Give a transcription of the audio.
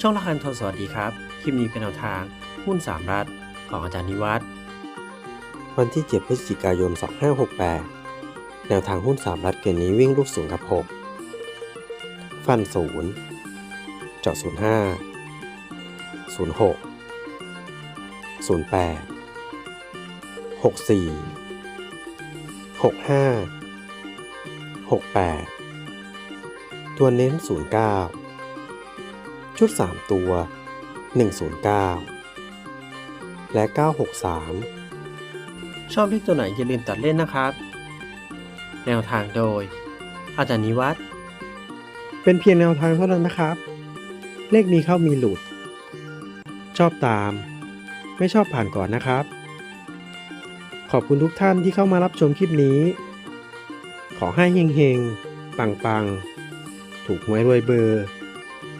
ช่องละคันโทรสวัสดีครับ คลิปนี้เป็นแนวทางหุ้น 3 รัฐของอาจารย์นิวัฒน์วันที่ 7 พฤศจิกายน 2568 แนวทางหุ้น 3 รัฐเกณฑ์นี้วิ่งลูกศูงกับ 6 ฟันศูนย์เจาะศูนย์ห้าศูนย์หกศูนย์แปดหกสี่หกห้าหกแปดตัวเน้นศูนย์เก้า ชุด 3 ตัว 109 และ 963 ชอบเลขตัวไหนอย่าลืมตัดเล่นนะครับ แนวทางโดย อาจารย์นิวัฒน์เป็นเพียงแนวทางเท่านั้นนะครับ เลขมีเข้ามีหลุด ชอบตาม ไม่ชอบผ่านก่อนนะครับ ขอบคุณทุกท่านที่เข้ามารับชมคลิปนี้ ขอให้เฮงๆ ปังๆ ถูกหวยรวยเบอร์